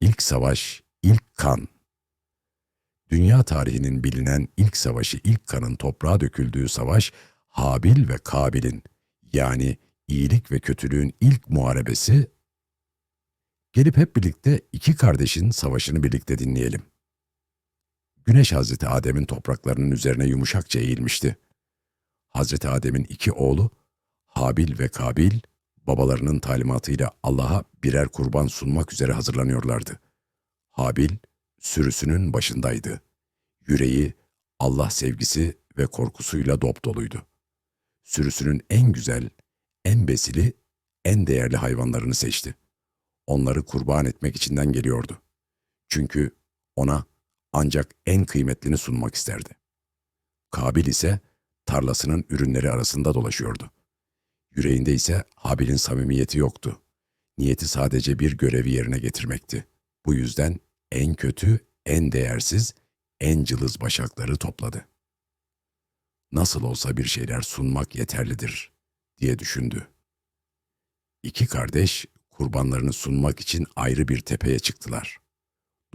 İlk savaş, ilk kan. Dünya tarihinin bilinen ilk savaşı, ilk kanın toprağa döküldüğü savaş, Habil ve Kabil'in yani iyilik ve kötülüğün ilk muharebesi. Gelip hep birlikte iki kardeşin savaşını birlikte dinleyelim. Güneş Hazreti Adem'in topraklarının üzerine yumuşakça eğilmişti. Hazreti Adem'in iki oğlu, Habil ve Kabil, babalarının talimatıyla Allah'a birer kurban sunmak üzere hazırlanıyorlardı. Habil, sürüsünün başındaydı. Yüreği, Allah sevgisi ve korkusuyla dop doluydu. Sürüsünün en güzel, en besili, en değerli hayvanlarını seçti. Onları kurban etmek içinden geliyordu. Çünkü ona ancak en kıymetlini sunmak isterdi. Kabil ise tarlasının ürünleri arasında dolaşıyordu. Yüreğinde ise Habil'in samimiyeti yoktu. Niyeti sadece bir görevi yerine getirmekti. Bu yüzden en kötü, en değersiz, en cılız başakları topladı. Nasıl olsa bir şeyler sunmak yeterlidir diye düşündü. İki kardeş kurbanlarını sunmak için ayrı bir tepeye çıktılar.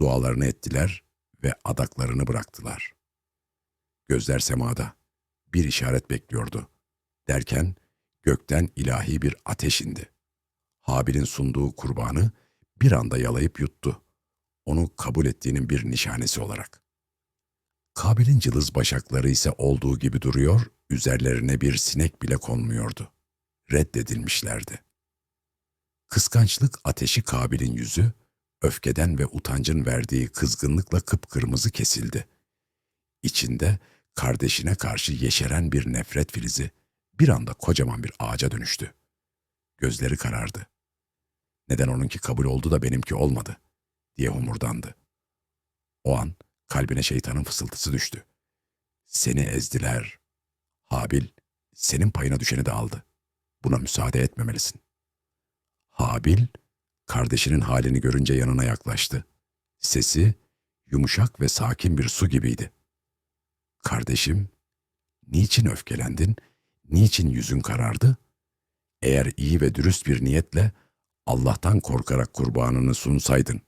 Dualarını ettiler ve adaklarını bıraktılar. Gözler semada bir işaret bekliyordu. Derken gökten ilahi bir ateş indi. Habil'in sunduğu kurbanı bir anda yalayıp yuttu. Onu kabul ettiğinin bir nişanesi olarak. Kabil'in cılız başakları ise olduğu gibi duruyor, üzerlerine bir sinek bile konmuyordu. Reddedilmişlerdi. Kıskançlık ateşi Kabil'in yüzü, öfkeden ve utancın verdiği kızgınlıkla kıpkırmızı kesildi. İçinde kardeşine karşı yeşeren bir nefret filizi bir anda kocaman bir ağaca dönüştü. Gözleri karardı. Neden onunki kabul oldu da benimki olmadı diye homurdandı. O an kalbine şeytanın fısıltısı düştü. Seni ezdiler. Habil, senin payına düşeni de aldı. Buna müsaade etmemelisin. Habil, kardeşinin halini görünce yanına yaklaştı. Sesi yumuşak ve sakin bir su gibiydi. Kardeşim, niçin öfkelendin? Niçin yüzün karardı? Eğer iyi ve dürüst bir niyetle Allah'tan korkarak kurbanını sunsaydın,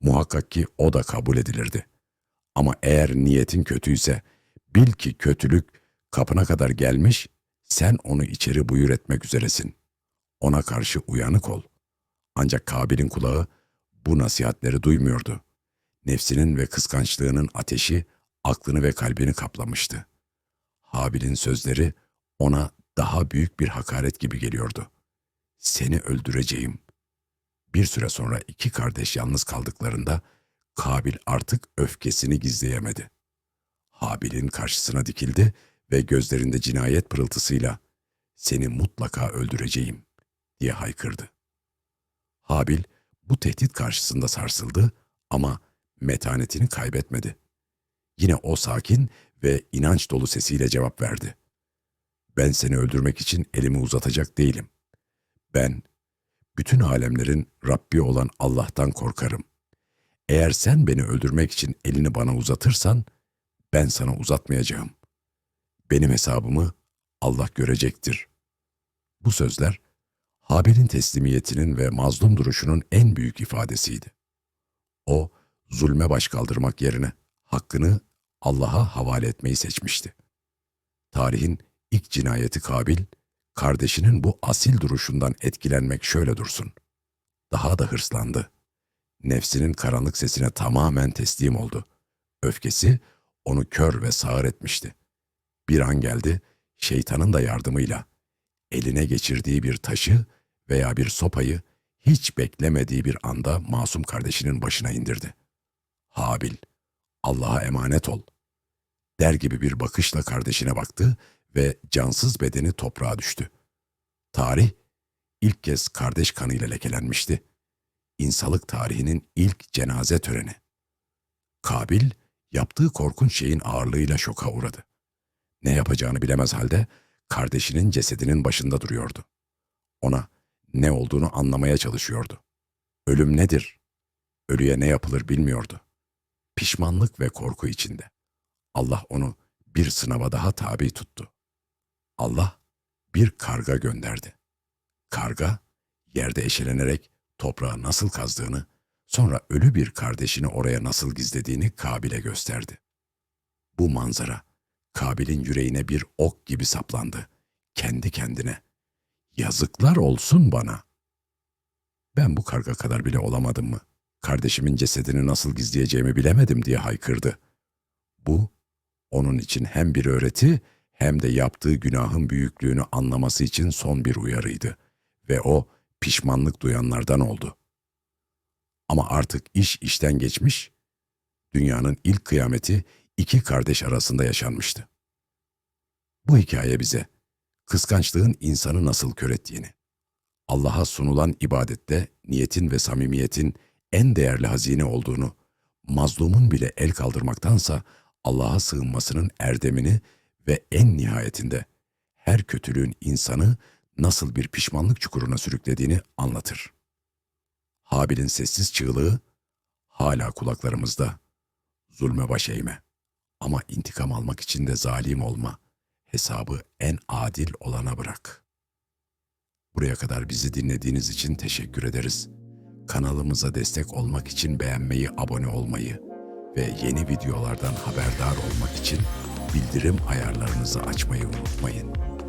muhakkak ki o da kabul edilirdi. Ama eğer niyetin kötüyse, bil ki kötülük kapına kadar gelmiş, sen onu içeri buyur etmek üzeresin. Ona karşı uyanık ol. Ancak Kabil'in kulağı bu nasihatleri duymuyordu. Nefsinin ve kıskançlığının ateşi aklını ve kalbini kaplamıştı. Habil'in sözleri ona daha büyük bir hakaret gibi geliyordu. Seni öldüreceğim. Bir süre sonra iki kardeş yalnız kaldıklarında Kabil artık öfkesini gizleyemedi. Habil'in karşısına dikildi ve gözlerinde cinayet pırıltısıyla seni mutlaka öldüreceğim diye haykırdı. Habil bu tehdit karşısında sarsıldı ama metanetini kaybetmedi. Yine o sakin ve inanç dolu sesiyle cevap verdi. Ben seni öldürmek için elimi uzatacak değilim. Ben, bütün alemlerin Rabbi olan Allah'tan korkarım. Eğer sen beni öldürmek için elini bana uzatırsan, ben sana uzatmayacağım. Benim hesabımı Allah görecektir. Bu sözler, Habil'in teslimiyetinin ve mazlum duruşunun en büyük ifadesiydi. O, zulme baş kaldırmak yerine hakkını Allah'a havale etmeyi seçmişti. Tarihin ilk cinayeti Kabil, kardeşinin bu asil duruşundan etkilenmek şöyle dursun. Daha da hırslandı. Nefsinin karanlık sesine tamamen teslim oldu. Öfkesi onu kör ve sağır etmişti. Bir an geldi, şeytanın da yardımıyla eline geçirdiği bir taşı veya bir sopayı hiç beklemediği bir anda masum kardeşinin başına indirdi. Habil, Allah'a emanet ol. Der gibi bir bakışla kardeşine baktı ve cansız bedeni toprağa düştü. Tarih ilk kez kardeş kanıyla lekelenmişti. İnsalık tarihinin ilk cenaze töreni. Kabil yaptığı korkunç şeyin ağırlığıyla şoka uğradı. Ne yapacağını bilemez halde kardeşinin cesedinin başında duruyordu. Ona ne olduğunu anlamaya çalışıyordu. Ölüm nedir? Ölüye ne yapılır bilmiyordu. Pişmanlık ve korku içinde. Allah onu bir sınava daha tabi tuttu. Allah bir karga gönderdi. Karga yerde eşelenerek toprağı nasıl kazdığını, Sonra ölü bir kardeşini oraya nasıl gizlediğini Kabil'e gösterdi. Bu manzara Kabil'in yüreğine bir ok gibi saplandı. Kendi kendine. Yazıklar olsun bana. Ben bu karga kadar bile olamadım mı? Kardeşimin cesedini nasıl gizleyeceğimi bilemedim diye haykırdı. Bu onun için hem bir öğreti hem de yaptığı günahın büyüklüğünü anlaması için son bir uyarıydı ve o pişmanlık duyanlardan oldu. Ama artık iş işten geçmiş, dünyanın ilk kıyameti iki kardeş arasında yaşanmıştı. Bu hikaye bize kıskançlığın insanı nasıl kör ettiğini, Allah'a sunulan ibadette niyetin ve samimiyetin en değerli hazine olduğunu, mazlumun bile el kaldırmaktansa Allah'a sığınmasının erdemini ve en nihayetinde her kötülüğün insanı nasıl bir pişmanlık çukuruna sürüklediğini anlatır. Habil'in sessiz çığlığı hala kulaklarımızda. Zulme baş eğme. Ama intikam almak için de zalim olma. Hesabı en adil olana bırak. Buraya kadar bizi dinlediğiniz için teşekkür ederiz. Kanalımıza destek olmak için beğenmeyi, abone olmayı ve yeni videolardan haberdar olmak için bildirim ayarlarınızı açmayı unutmayın.